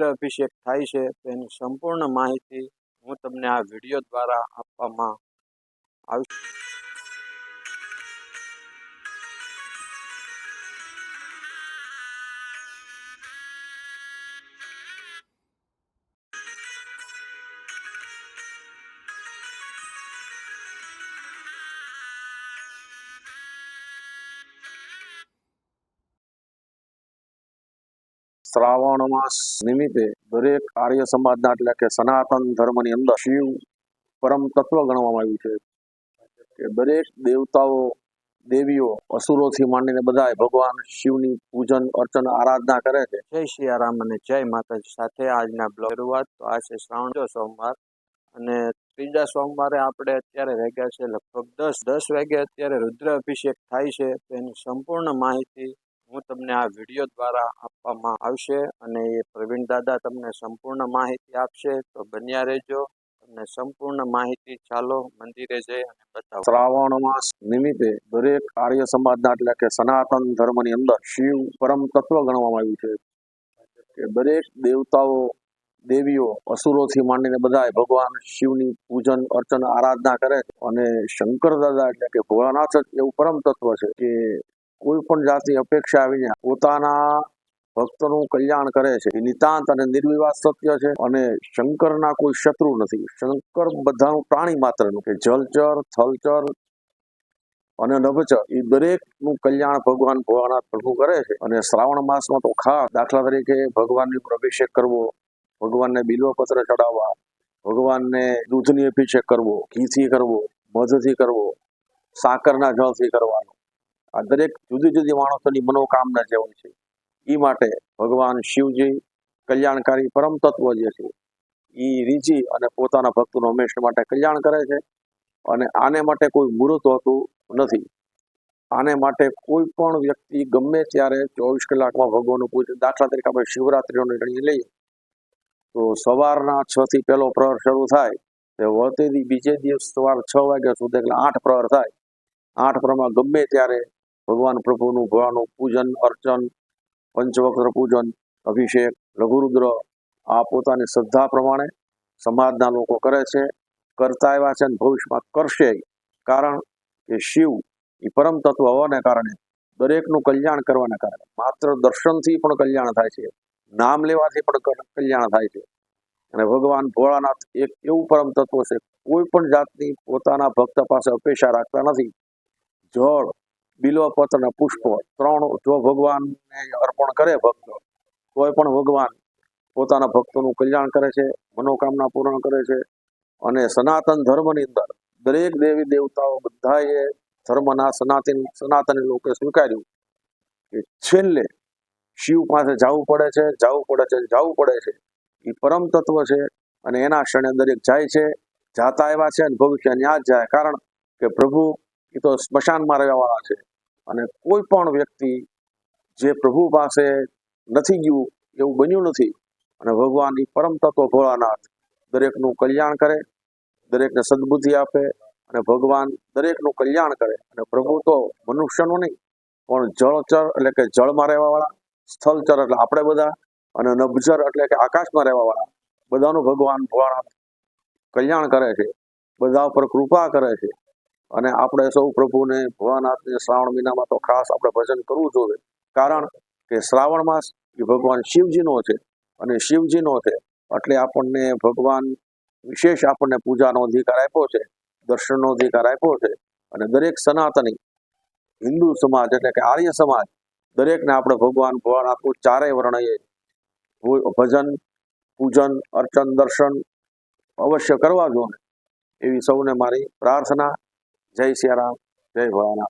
રુદ્ર અભિષેક થાય છે તેની સંપૂર્ણ માહિતી હું તમને આ વીડિયો દ્વારા આપવામાં આવી શ્રાવણ માસ નિમિત્તે દરેક આર્ય સમાજના એટલે કે સનાતન ધર્મની અંદર શિવ પરમ તત્વ ગણવામાં આવ્યું છે કે દરેક દેવતાઓ, દેવીઓ, અસુરોથી માંડીને બધા ભગવાન શિવની પૂજન, અર્ચન, આરાધના કરે છે. જય સિયારામ અને જય માતાજી. સાથે આજના બ્લોગ શરૂઆત. તો આ છે શ્રાવણ સોમવાર. અને ત્રીજા સોમવારે આપણે અત્યારે વાગ્યા છે લગભગ દસ. દસ વાગે અત્યારે રુદ્ર અભિષેક થાય છે. તેની સંપૂર્ણ માહિતી હું તમને આ વીડિયો દ્વારા આપવામાં આવશે અને એ પ્રવીણ દાદા તમને સંપૂર્ણ માહિતી આપશે. તો બન્યા રહેજો. અને સંપૂર્ણ માહિતી ચાલો મંદિરે જઈ અને બતાવો. શ્રાવણ માસ નિમિત્તે દરેક આર્ય સમાજના એટલે કે સનાતન ધર્મની અંદર શિવ પરમ તત્વ ગણવામાં આવ્યું છે. કે દરેક દેવતાઓ, દેવીઓ, અસુરોથી માંડીને બધા ભગવાન શિવની પૂજન, અર્ચન, આરાધના કરે અને શંકર દાદા એટલે કે ભોળાનાથ એવું પરમ તત્વ છે કે કોઈ પણ જાતની અપેક્ષા આવીને પોતાના ભક્તનું કલ્યાણ કરે છે. નિતાંત અને નિર્વિવાદ સત્ય છે અને શંકરના કોઈ શત્રુ નથી. શંકર બધાનું પ્રાણી માત્રનું કે જલચર, થલચર અને નભચર, એ દરેકનું કલ્યાણ ભગવાન ભોળાનાથ પ્રભુ કરે છે. અને શ્રાવણ માસમાં તો ખાસ દાખલા તરીકે ભગવાનની અભિષેક કરવો, ભગવાનને બિલ્વપત્ર ચડાવવા, ભગવાનને દૂધની અભિષેક કરવો, ઘીથી કરવો, મધથી કરવો, સાકરના જળથી કરવાનો. આ દરેક જુદી જુદી માણસોની મનોકામના જે હોય છે એ માટે ભગવાન શિવજી કલ્યાણકારી પરમ તત્વ જે છે એ રીજી અને પોતાના ભક્તોનું હંમેશા માટે કલ્યાણ કરે છે. અને આને માટે કોઈ મુહૂર્ત હોતું નથી. આને માટે કોઈ પણ વ્યક્તિ ગમે ત્યારે ચોવીસ કલાકમાં ભગવાનનું પૂજન, દાખલા તરીકે આપણે શિવરાત્રિઓને નિર્ણય લઈએ, તો સવારના છ થી પહેલો પ્રહર શરૂ થાય, તે વળતેથી બીજે દિવસ સવાર છ વાગ્યા સુધી એટલે આઠ પ્રહર થાય. આઠ પ્રહરમાં ગમે ત્યારે ભગવાન પ્રભુનું ભવાનું પૂજન, અર્ચન, પંચવક્ર પૂજન, અભિષેક, લઘુરુદ્ર, આ પોતાની શ્રદ્ધા પ્રમાણે સમાજના લોકો કરે છે. કરતા એવા છે અને ભવિષ્યમાં કરશે કારણ કે શિવ એ પરમ તત્વ હોવાને કારણે દરેકનું કલ્યાણ કરવાને કારણે માત્ર દર્શનથી પણ કલ્યાણ થાય છે. નામ લેવાથી પણ કલ્યાણ થાય છે. અને ભગવાન ભોળાનાથ એક એવું પરમ તત્વ છે, કોઈ પણ જાતની પોતાના ભક્ત પાસે અપેક્ષા રાખતા નથી. જળ બિલ્વપત્ર અને પુષ્પ ત્રણ જો ભગવાનને અર્પણ કરે ભક્ત કોઈ પણ ભગવાન પોતાના ભક્તોનું કલ્યાણ કરે છે, મનોકામના પૂર્ણ કરે છે અને સનાતન ધર્મની અંદર દરેક દેવી દેવતાઓ બધાએ ધર્મના સનાતન, સનાતની લોકોએ સ્વીકાર્યું કે છેલ્લે શિવ પાસે જવું પડે છે, જવું પડે છે, જવું પડે છે. એ પરમ તત્વ છે અને એના ક્ષણે દરેક જાય છે, જાતા એવા છે અને ભવિષ્ય ત્યાં જ જાય. કારણ કે પ્રભુ એ તો સ્મશાનમાં રહેવાવાળા છે. અને કોઈ પણ વ્યક્તિ જે પ્રભુ પાસે નથી ગયું એવું બન્યું નથી અને ભગવાન એ પરમ તત્વ ભોળાનાથ દરેકનું કલ્યાણ કરે, દરેકને સદબુદ્ધિ આપે અને ભગવાન દરેકનું કલ્યાણ કરે. અને પ્રભુ તો મનુષ્યનું નહીં, પણ જળચર એટલે કે જળમાં રહેવાવાળા, સ્થળચર એટલે આપણે બધા અને નભચર એટલે કે આકાશમાં રહેવાવાળા, બધાનું ભગવાન ભોળાનાથ કલ્યાણ કરે છે, બધા ઉપર કૃપા કરે છે. અને આપણે સૌ પ્રભુને ભવાનાથને શ્રાવણ મહિનામાં તો ખાસ આપણે ભજન કરવું જોઈએ. કારણ કે શ્રાવણ માસ એ ભગવાન શિવજીનો છે અને શિવજીનો છે એટલે આપણને ભગવાન વિશેષ આપણને પૂજાનો અધિકાર આપ્યો છે, દર્શનનો અધિકાર આપ્યો છે અને દરેક સનાતની હિન્દુ સમાજ એટલે કે આર્ય સમાજ દરેકને આપણે ભગવાન ભોળાનાથનું ચારેય વર્ણએ ભજન, પૂજન, અર્ચન, દર્શન અવશ્ય કરવા જોઈએ. એવી સૌને મારી પ્રાર્થના જય સિયારામ જય ભોળાનાથ.